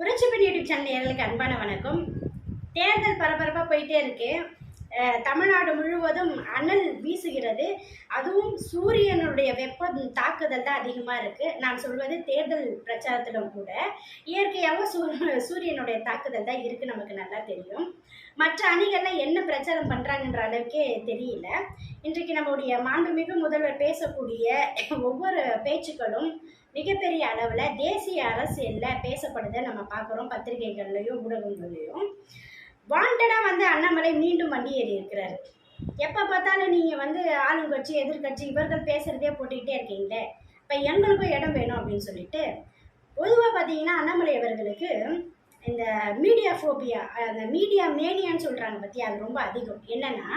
புரட்சிப்பணி YouTube channel நேயர்களுக்கு அன்பான வணக்கம். தேர்தல் பரபரப்பாக போயிட்டே இருக்கு. தமிழ்நாடு முழுவதும் அனல் வீசுகிறது. அதுவும் சூரியனுடைய வெப்ப தாக்குதல் தான் அதிகமாக இருக்குது நான் சொல்வது தேர்தல் பிரச்சாரத்திலும் கூட. இயற்கையாகவும் சூ சூரியனுடைய தாக்குதல் தான் இருக்குது நமக்கு நல்லா தெரியும். மற்ற அணிகள்லாம் என்ன பிரச்சாரம் பண்ணுறாங்கன்ற அளவுக்கே தெரியல. இன்றைக்கு நம்முடைய மாண்புமிகு முதல்வர் பேசக்கூடிய ஒவ்வொரு பேச்சுக்களும் மிகப்பெரிய அளவில் தேசிய அரசியலில் பேசப்படுதை நம்ம பார்க்குறோம் பத்திரிகைகள்லையும் ஊடகங்கள்லையும். வாண்டடாக வந்து அண்ணாமலை மீண்டும் வண்டி ஏறி இருக்கிறாரு. எப்போ பார்த்தாலும் நீங்கள் வந்து ஆளுங்கட்சி எதிர்க்கட்சி இவர்கள் பேசுகிறதே போட்டுக்கிட்டே இருக்கீங்களே. இப்போ எங்களுக்கும் இடம் வேணும் அப்படின்னு சொல்லிட்டு பொதுவாக பார்த்தீங்கன்னா அண்ணாமலை அவர்களுக்கு இந்த மீடியா ஃபோபியா அந்த மீடியா மேனியான்னு சொல்கிறாங்க பற்றி அது ரொம்ப அதிகம். என்னென்னா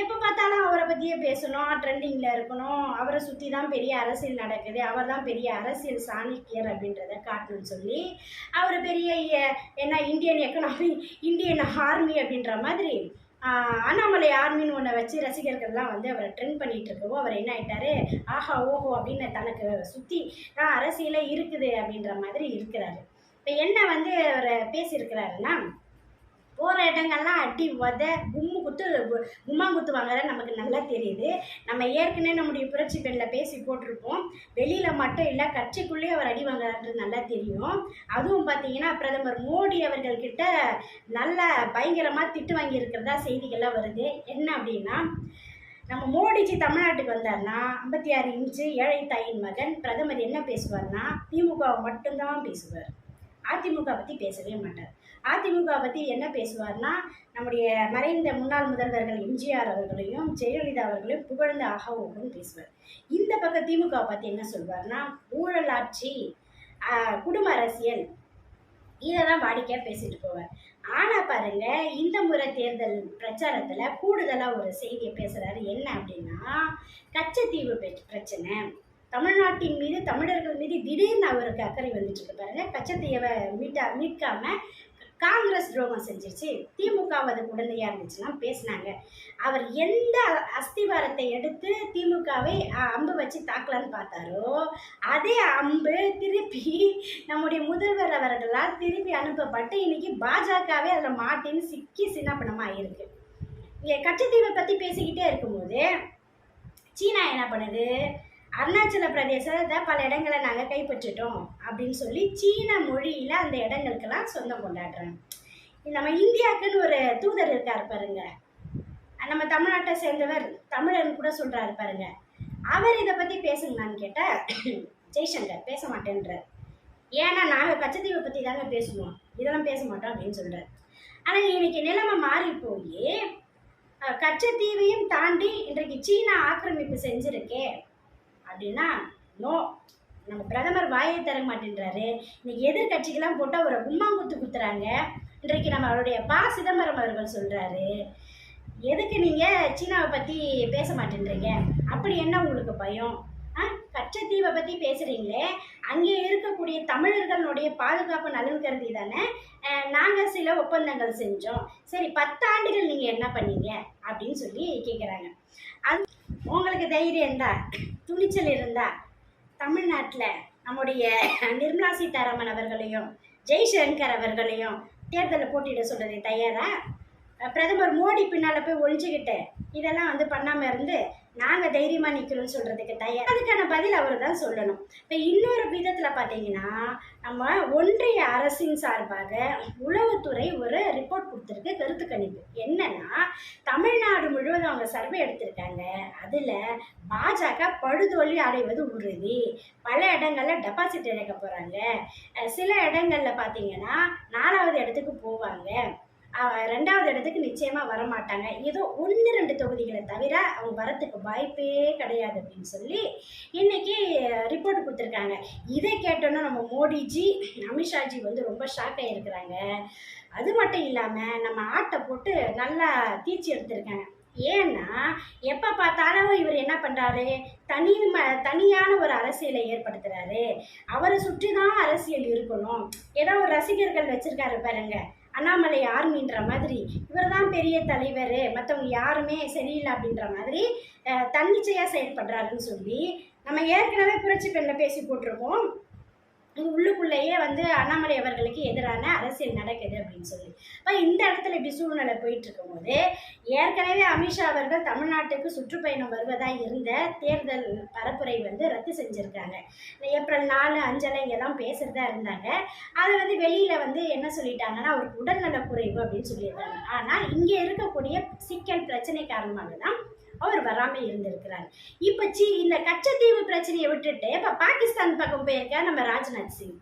எப்போ பார்த்தாலும் அவரை பற்றியே பேசணும் ட்ரெண்டிங்கில் இருக்கணும் அவரை சுற்றி தான் பெரிய அரசியல் நடக்குது அவர் தான் பெரிய அரசியல் சாணிக்கியர் அப்படின்றத காட்டணும்னு சொல்லி அவர் பெரிய என்ன இந்தியன் எக்கனாமி இந்தியன் ஆர்மி அப்படின்ற மாதிரி அண்ணாமலை ஆர்மின்னு ஒன்றை வச்சு ரசிகர்கள்லாம் வந்து அவரை ட்ரெண்ட் பண்ணிகிட்டு இருக்கவோ அவர் என்ன ஆயிட்டாரு ஆஹா ஓஹோ அப்படின்னு தனக்கு சுற்றி அரசியலே இருக்குது அப்படின்ற மாதிரி இருக்கிறாரு. இப்போ என்ன வந்து அவர் பேசியிருக்கிறாருன்னா போகிற இடங்கள்லாம் அடி உத கும்மு குத்து கு- கும்மா குத்து வாங்குற நமக்கு நல்லா தெரியுது. நம்ம ஏற்கனவே நம்முடைய புரட்சி பெண்ணில் பேசி போட்டிருப்போம். வெளியில் மட்டும் இல்லை கட்சிக்குள்ளேயே அவர் அடி வாங்குறாருன்றது நல்லா தெரியும். அதுவும் பார்த்தீங்கன்னா பிரதமர் மோடி அவர்கள்கிட்ட நல்ல பயங்கரமாக திட்டு வாங்கியிருக்கிறதா செய்திகள்லாம் வருது. என்ன அப்படின்னா நம்ம மோடிஜி தமிழ்நாட்டுக்கு வந்தார்னா ஐம்பத்தி ஆறு இன்ச்சு ஏழை தாயின் மகன் பிரதமர் என்ன பேசுவார்னா திமுகவை மட்டும்தான் பேசுவார். அதிமுக பற்றி பேசவே மாட்டார். அதிமுக பற்றி என்ன பேசுவார்னா நம்முடைய மறைந்த முன்னாள் முதல்வர்கள் எம்ஜிஆர் அவர்களையும் ஜெயலலிதா அவர்களையும் புகழ்ந்து ஆக ஓகன்னு பேசுவார். இந்த பக்கம் திமுக பற்றி என்ன சொல்வார்னா ஊழலாட்சி குடும்ப அரசியல் இதை தான் வாடிக்கையாக பேசிட்டு போவார். ஆனால் பாருங்க இந்த முறை தேர்தல் பிரச்சாரத்தில் கூடுதலாக ஒரு செய்தியை பேசுகிறாரு என்ன அப்படின்னா கச்சத்தீவு பெ- பிரச்சனை. தமிழ்நாட்டின் மீது தமிழர்கள் மீது திடீர்னு அவருக்கு அக்கறை வந்துட்டு இருக்கு பாருங்க. கச்சத்தீவை மீட்டா மீட்காம காங்கிரஸ் துரோகம் செஞ்சிருச்சு. திமுக அதுக்கு உடனடியாக இருந்துச்சுன்னா பேசினாங்க. அவர் எந்த அஸ்திவாரத்தை எடுத்து திமுகவை அம்பு வச்சு தாக்கலான்னு பார்த்தாரோ அதே அம்பு திருப்பி நம்முடைய முதல்வர் அவர்களால் திருப்பி அனுப்பப்பட்டு இன்னைக்கு பாஜகவே அதில் மாட்டின்னு சிக்கி சின்னப்பணமாக இருக்கு இங்கே கச்சத்தீவை பற்றி பேசிக்கிட்டே இருக்கும்போது சீனா என்ன பண்ணுது? அருணாச்சல பிரதேசத்தை பல இடங்களை நாங்கள் கைப்பற்றிட்டோம் அப்படின்னு சொல்லி சீன மொழியில் அந்த இடங்களுக்கெல்லாம் சொந்தம் கொண்டாடுறாங்க. நம்ம இந்தியாவுக்குன்னு ஒரு தூதர் இருக்கார் பாருங்க. நம்ம தமிழ்நாட்டை சேர்ந்தவர் தமிழன் கூட சொல்கிறாரு பாருங்க. அவர் இதை பற்றி பேசுங்களான்னு கேட்டால் ஜெய்சங்கர் பேச மாட்டேன்றார். ஏன்னா நாங்கள் கச்சத்தீவை பற்றி தாங்க பேசுவோம். இதெல்லாம் பேச மாட்டோம் அப்படின்னு சொல்கிறார் ஆனால் இன்னைக்கு நிலைமை மாறி போய் கச்சத்தீவையும் தாண்டி இன்றைக்கு சீனா ஆக்கிரமிப்பு செஞ்சுருக்கே. அப்படின்னா நோ நம்ம பிரதமர் வாயை தர மாட்டேன்றாரு. இன்னைக்கு எதிர்கட்சிக்கெல்லாம் போட்டு அவரை உம்மாங்குத்து குத்துறாங்க. இன்றைக்கு நம்ம அவருடைய பா சிதம்பரம் அவர்கள் சொல்கிறாரு எதுக்கு நீங்கள் சீனாவை பற்றி பேச மாட்டேன்றீங்க? அப்படி என்ன உங்களுக்கு பயம்? ஆ கச்சத்தீவை பற்றி பேசுகிறீங்களே அங்கே இருக்கக்கூடிய தமிழர்களுடைய பாதுகாப்பு நலன் கருதி தானே நாங்கள் சில ஒப்பந்தங்கள் செஞ்சோம். சரி பத்தாண்டுகள் நீங்கள் என்ன பண்ணீங்க? அப்படின்னு சொல்லி கேட்குறாங்க அது உங்களுக்கு தைரியம் இருந்தா துணிச்சல் இருந்தா தமிழ்நாட்டில் நம்முடைய நிர்மலா சீதாராமன் அவர்களையும் ஜெய்சங்கர் அவர்களையும் தேர்தலில் போட்டியிட சொல்றது தயாரா? பிரதமர் மோடி பின்னால் போய் ஒழிஞ்சுக்கிட்டு இதெல்லாம் வந்து பண்ணாமல் இருந்து நாங்கள் தைரியமாக நிற்கிறோம்னு சொல்கிறதுக்கு தயார். அதுக்கான பதில் அவர் தான் சொல்லணும். இப்போ இன்னொரு விதத்தில் பார்த்தீங்கன்னா நம்ம ஒன்றிய அரசின் சார்பாக உளவுத்துறை ஒரு ரிப்போர்ட் கொடுத்துருக்கு கருத்து கணிப்பு. என்னன்னா தமிழ்நாடு முழுவதும் அவங்க சர்வே எடுத்திருக்காங்க. அதில் பாஜக படுதோல்வி அடைவது உறுதி. பல இடங்களில் டெபாசிட் இழக்க போகிறாங்க சில இடங்களில் பார்த்தீங்கன்னா நாலாவது இடத்துக்கு போவாங்க. ரெண்டாவது இடத்துக்கு நிச்சயமாக வரமாட்டாங்க. ஏதோ ஒன்று ரெண்டு தொகுதிகளை தவிர அவங்க வரத்துக்கு வாய்ப்பே கிடையாது அப்படின்னு சொல்லி இன்னைக்கு ரிப்போர்ட் கொடுத்துருக்காங்க. இதை கேட்டோன்னா நம்ம மோடிஜி அமித்ஷாஜி வந்து ரொம்ப ஷாக் ஆகிருக்கிறாங்க அது மட்டும் இல்லாமல் நம்ம ஆட்டை போட்டு நல்லா தீச்சி எடுத்திருக்காங்க. ஏன்னா எப்போ பார்த்தாலும் இவர் என்ன பண்ணுறாரு தனி ம தனியான ஒரு அரசியலை ஏற்படுத்துகிறாரு அவரை சுற்றி தான் அரசியல் இருக்கணும். ஏதோ ஒரு ரசிகர்கள் வச்சுருக்காரு பாருங்கள் அண்ணாமலை ஆர்மின்ற மாதிரி. இவர் தான் பெரிய தலைவர். மற்றவங்க யாருமே சரியில்லை அப்படின்ற மாதிரி தன்னிச்சையாக செயல்படுறாருன்னு சொல்லி நம்ம ஏற்கனவே புரட்சி பெண்ணில் பேசி போட்டிருக்கோம். உள்ளுக்குள்ளேயே வந்து அண்ணாமலை அவர்களுக்கு எதிரான அரசியல் நடக்குது அப்படின்னு சொல்லி. இப்போ இந்த இடத்துல இப்படி சூழ்நிலை போயிட்டு இருக்கும்போது ஏற்கனவே அமித்ஷா அவர்கள் தமிழ்நாட்டுக்கு சுற்றுப்பயணம் வருவதாக இருந்த தேர்தல் பரப்புரை வந்து ரத்து செஞ்சுருக்காங்க. ஏப்ரல் நாலு அஞ்சலை இங்கெல்லாம் பேசுகிறதா இருந்தாங்க. அதை வந்து வெளியில் வந்து என்ன சொல்லிட்டாங்கன்னா அவருக்கு உடல்நல குறைவு அப்படின்னு சொல்லியிருக்காங்க. ஆனால் இங்கே இருக்கக்கூடிய சிக்கல் பிரச்சனை காரணமாக தான் அவர் வராமல் இருந்திருக்கிறார். இப்போ சி இந்த கச்சத்தீவு பிரச்சனையை விட்டுட்டு இப்போ பாகிஸ்தான் பக்கம் போயிருக்கா நம்ம ராஜ்நாத் சிங்.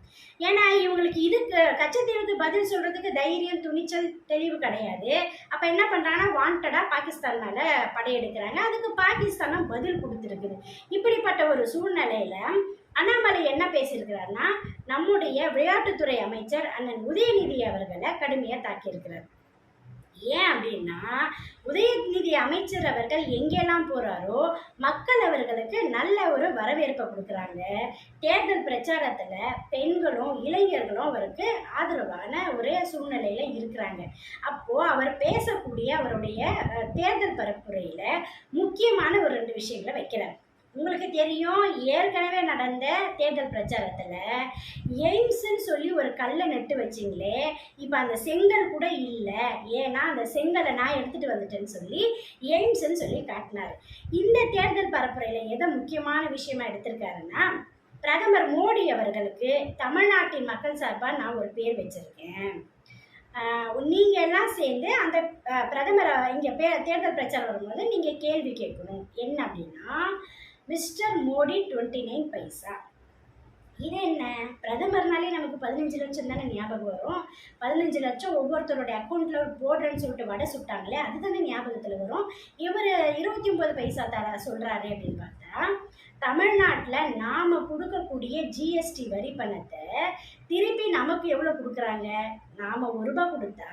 ஏன்னா இவங்களுக்கு இதுக்கு கச்சத்தீவுக்கு பதில் சொல்கிறதுக்கு தைரியம் துணிச்சல் தெளிவு கிடையாது. அப்போ என்ன பண்ணுறாங்கன்னா வாண்டடாக பாகிஸ்தான் மேலே படையெடுக்கிறாங்க. அதுக்கு பாகிஸ்தானும் பதில் கொடுத்துருக்குது. இப்படிப்பட்ட ஒரு சூழ்நிலையில் அண்ணாமலை என்ன பேசியிருக்கிறாருன்னா நம்முடைய விளையாட்டுத்துறை அமைச்சர் அண்ணன் உதயநிதி அவர்களை கடுமையாக தாக்கியிருக்கிறார். ஏன் அப்படின்னா உதயநிதி அமைச்சர் அவர்கள் எங்கெல்லாம் போகிறாரோ மக்கள் அவர்களுக்கு நல்ல ஒரு வரவேற்பை கொடுக்குறாங்க. தேர்தல் பிரச்சாரத்தில் பெண்களும் இளைஞர்களும் அவருக்கு ஆதரவான ஒரு சூழ்நிலையில் இருக்கிறாங்க. அப்போது அவர் பேசக்கூடிய அவருடைய தேர்தல் பரப்புரையில் முக்கியமான ஒரு ரெண்டு விஷயங்களை வைக்கிறார். உங்களுக்கு தெரியும் ஏற்கனவே நடந்த தேர்தல் பிரச்சாரத்தில் எய்ம்ஸ்ன்னு சொல்லி ஒரு கல்லை நட்டு வச்சிங்களே இப்போ அந்த செங்கல் கூட இல்லை. ஏன்னா அந்த செங்கலை நான் எடுத்துகிட்டு வந்துட்டேன்னு சொல்லி எய்ம்ஸ்ன்னு சொல்லி காட்டினார். இந்த தேர்தல் பரப்புரையில் எதை முக்கியமான விஷயமா எடுத்திருக்காருன்னா பிரதமர் மோடி அவர்களுக்கு தமிழ்நாட்டின் மக்கள் சார்பாக நான் ஒரு பேர் வச்சுருக்கேன். நீங்கள் எல்லாம் சேர்ந்து அந்த பிரதமரை இங்கே பே தேர்தல் பிரச்சாரம் வரும்போது நீங்கள் கேள்வி கேட்கணும். என்ன அப்படின்னா mister Modi twenty nine paisa. இது என்ன? பிரதமர்னாலே நமக்கு பதினஞ்சு லட்சம் தானே ஞாபகம் வரும். பதினஞ்சு லட்சம் ஒவ்வொருத்தருடைய அக்கௌண்ட்டில் போடுறேன்னு சொல்லிட்டு வடை சுட்டாங்களே அதுதானே ஞாபகத்தில் வரும். இவர் இருபத்தி ஒம்பது பைசா தர சொல்கிறாரு அப்படின்னு பார்த்தா தமிழ்நாட்டில் நாம் கொடுக்கக்கூடிய ஜிஎஸ்டி வரி பணத்தை திருப்பி நமக்கு எவ்வளோ கொடுக்குறாங்க? நாம் ஒரு ரூபா கொடுத்தா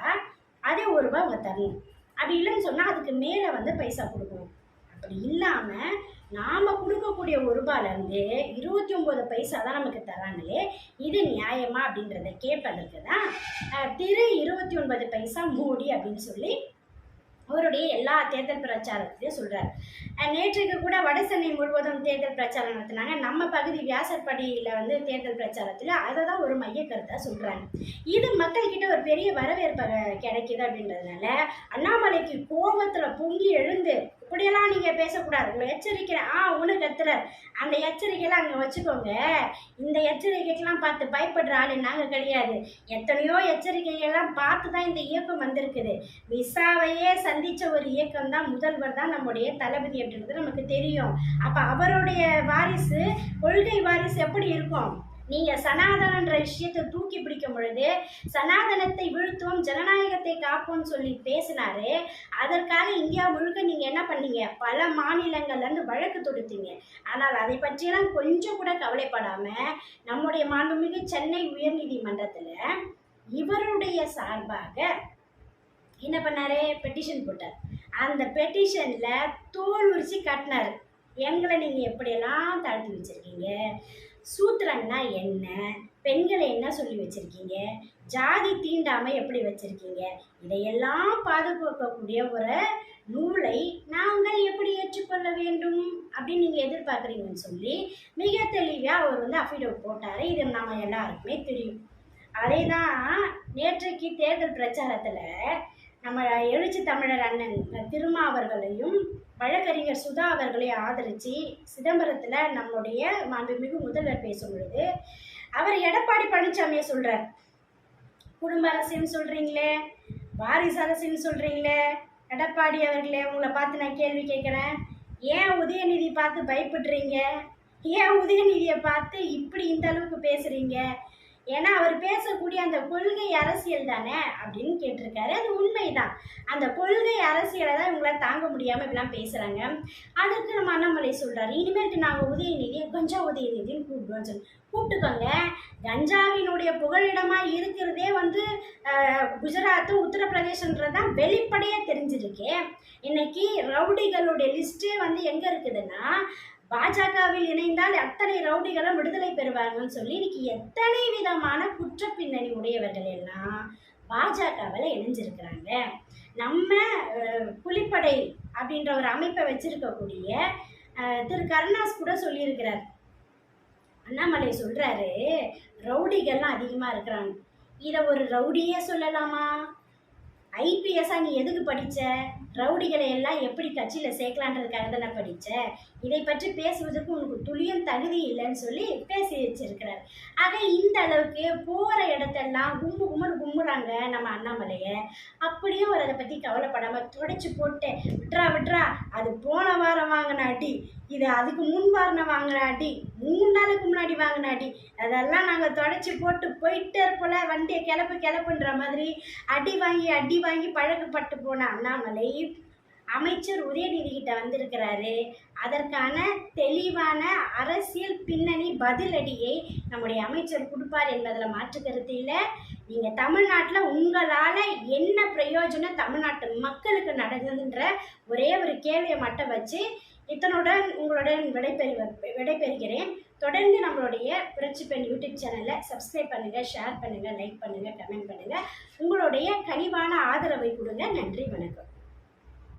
அதே ஒரு ரூபா அவங்க தரணும். அப்படி இல்லைன்னு சொன்னால் அதுக்கு மேலே வந்து பைசா கொடுக்கணும். அப்படி இல்லாமல் நாம் கொடுக்கக்கூடிய ஒரு ரூபாயிலேருந்து இருபத்தி ஒம்பது பைசா தான் நமக்கு தராங்களே இது நியாயமா அப்படின்றத கேட்பதற்கு தான் திரு இருபத்தி ஒன்பது பைசா மோடி அப்படின்னு சொல்லி அவருடைய எல்லா தேர்தல் பிரச்சாரத்தையும் சொல்கிறார் நேற்றுக்கு கூட வடசென்னை முழுவதும் தேர்தல் பிரச்சாரம் நடத்தினாங்க. நம்ம பகுதி வியாசற்படியில் வந்து தேர்தல் பிரச்சாரத்தில் அதை தான் ஒரு மைய கருத்தாக சொல்கிறாங்க இது மக்கள்கிட்ட ஒரு பெரிய வரவேற்பை கிடைக்குது அப்படின்றதுனால அண்ணாமலைக்கு கோபத்தில் பொங்கி எழுந்து இப்படியெல்லாம் நீங்கள் பேசக்கூடாது. உங்களை எச்சரிக்கிறேன் ஆ உனக்கு கத்துறார். அந்த எச்சரிக்கையெல்லாம் அங்கே வச்சுக்கோங்க. இந்த எச்சரிக்கைக்கெல்லாம் பார்த்து பயப்படுற ஆள் நாங்கள் கிடையாது. எத்தனையோ எச்சரிக்கைகள்லாம் பார்த்து தான் இந்த இயக்கம் வந்திருக்குது. விசாவையே சந்தித்த ஒரு இயக்கம் தான் முதல்வர் தான் நம்முடைய தளபதி அப்படின்றது நமக்கு தெரியும். அப்போ அவருடைய வாரிசு கொள்கை வாரிசு எப்படி இருக்கும்? நீங்க சனாதனன்ற விஷயத்தை தூக்கி பிடிக்கும் பொழுது சனாதனத்தை வீழ்த்துவோம் ஜனநாயகத்தை காப்போம்னு சொல்லி பேசினாரு. அதற்காக இந்தியா முழுக்க நீங்க என்ன பண்ணீங்க? பல மாநிலங்கள்ல இருந்து வழக்கு தொடுத்தீங்க. ஆனால் அதை பற்றியெல்லாம் கொஞ்சம் கூட கவலைப்படாம நம்முடைய மாண்புமிகு சென்னை உயர்நீதிமன்றத்துல இவருடைய சார்பாக என்ன பண்ணாரு? பெட்டிஷன் போட்டார். அந்த பெட்டிஷன்ல தோல் உரிச்சு கட்டினாரு. எங்களை நீங்க எப்படியெல்லாம் தாழ்த்தி வச்சிருக்கீங்க? சூத்திரம்னா என்ன? பெண்களை என்ன சொல்லி வச்சிருக்கீங்க? ஜாதி தீண்டாமை எப்படி வச்சிருக்கீங்க? இதையெல்லாம் பாதுகாக்கக்கூடிய ஒரு நூலை நாங்கள் எப்படி ஏற்றுக்கொள்ள வேண்டும்? அப்படின்னு நீங்கள் எதிர்பார்க்குறீங்கன்னு சொல்லி மிக தெளிவாக அவர் வந்து அஃபிடவிட் போட்டார். இது நம்ம எல்லாருக்குமே தெரியும். அதே தான் நேற்றைக்கு தேர்தல் பிரச்சாரத்தில் நம்ம எழுச்சி தமிழர் அண்ணன் திருமா அவர்களையும் வழக்கறிஞர் சுதா அவர்களையும் ஆதரித்து சிதம்பரத்தில் நம்முடைய மாண்புமிகு முதல்வர் பேசும் பொழுது அவர் எடப்பாடி பழனிசாமியை சொல்கிறார் குடும்ப அரசுன்னு சொல்கிறீங்களே வாரிசு அரசுன்னு சொல்கிறீங்களே எடப்பாடி அவர்களே உங்களை பார்த்து நான் கேள்வி கேட்குறேன். ஏன் உதயநிதி பார்த்து பயப்படுறீங்க? ஏன் உதயநிதியை பார்த்து இப்படி இந்த அளவுக்கு பேசுகிறீங்க ஏன்னா அவர் பேசக்கூடிய அந்த கொள்கை அரசியல் தானே அப்படின்னு கேட்டிருக்காரு. அது உண்மைதான். அந்த கொள்கை அரசியலை தான் இவங்களால தாங்க முடியாமல் இப்படிலாம் பேசுகிறாங்க அதுக்கு நம்ம அண்ணாமலை சொல்கிறாரு இனிமேட்டு நாங்கள் உதயநிதியை கஞ்சா உதயநிதின்னு கூப்பிடுவோம் சொல்லி. கூப்பிட்டுக்கோங்க. கஞ்சாவினுடைய புகழிடமாக இருக்கிறதே வந்து குஜராத்தும் உத்தரப்பிரதேசன்றது தான் வெளிப்படையாக தெரிஞ்சிருக்கு. இன்னைக்கு ரவுடிகளுடைய லிஸ்ட்டே வந்து எங்கே இருக்குதுன்னா பாஜகவில் இணைந்தால் அத்தனை ரவுடிகளும் விடுதலை பெறுவாங்கன்னு சொல்லி இன்னைக்கு எத்தனை விதமான குற்ற பின்னணி உடையவர்கள் எல்லாம் பாஜகவில் இணைஞ்சிருக்கிறாங்க. நம்ம புலிப்படை அப்படின்ற ஒரு அமைப்பை வச்சிருக்கக்கூடிய திரு கருணாஸ் கூட சொல்லியிருக்கிறார். அண்ணாமலை சொல்றாரு ரவுடிகள்லாம் அதிகமா இருக்கிறாங்க. இதை ஒரு ரவுடியே சொல்லலாமா? ஐபிஎஸ்ஸா நீ எதுக்கு படிச்ச? ரவுடிகளை எல்லாம் எப்படி கட்சியில் சேர்க்கலான்றதுக்காக தான் நான் படித்தேன் இதை பற்றி பேசுவதற்கு உனக்கு துளியும் தகுதி இல்லைன்னு சொல்லி பேசி வச்சிருக்கிறார். ஆக இந்த அளவுக்கு போகிற இடத்தெல்லாம் கும்பு கும்புன்னு கும்புறாங்க நம்ம அண்ணாமலையை. அப்படியும் அவர் அதை பற்றி கவலைப்படாமல் தொடச்சி போட்டு விட்றா விட்றா அது போன வாரம் வாங்கின அடி இது அதுக்கு முன் வாரம் வாங்கின அடி மூணு நாளுக்கு முன்னாடி வாங்கினாடி. அதெல்லாம் நாங்கள் தொடச்சி போட்டு போயிட்டே இருப்போல வண்டியை கிளப்பு கிளப்புன்ற மாதிரி. அடி வாங்கி அடி வாங்கி பழக்கப்பட்டு போன அண்ணாமலை அமைச்சர் உதயநிதி கிட்ட வந்திருக்கிறாரு. அதற்கான தெளிவான அரசியல் பின்னணி பதிலடியை நம்முடைய அமைச்சர் கொடுப்பார் என்பதில் மாற்று கருத்து இல்லை. நீங்கள் தமிழ்நாட்டில் உங்களால் என்ன பிரயோஜனம் தமிழ்நாட்டு மக்களுக்கு நடக்குதுன்ற ஒரே ஒரு கேள்வியை மட்டும் வச்சு இத்தனுடன் உங்களுடன் விடைபெறு விடைபெறுகிறேன். தொடர்ந்து நம்மளுடைய புரட்சி பெண் யூடியூப் சேனலை சப்ஸ்கிரைப் பண்ணுங்கள் ஷேர் பண்ணுங்கள் லைக் பண்ணுங்கள் கமெண்ட் பண்ணுங்கள் உங்களுடைய கனிவான ஆதரவை கொடுங்க. நன்றி வணக்கம்.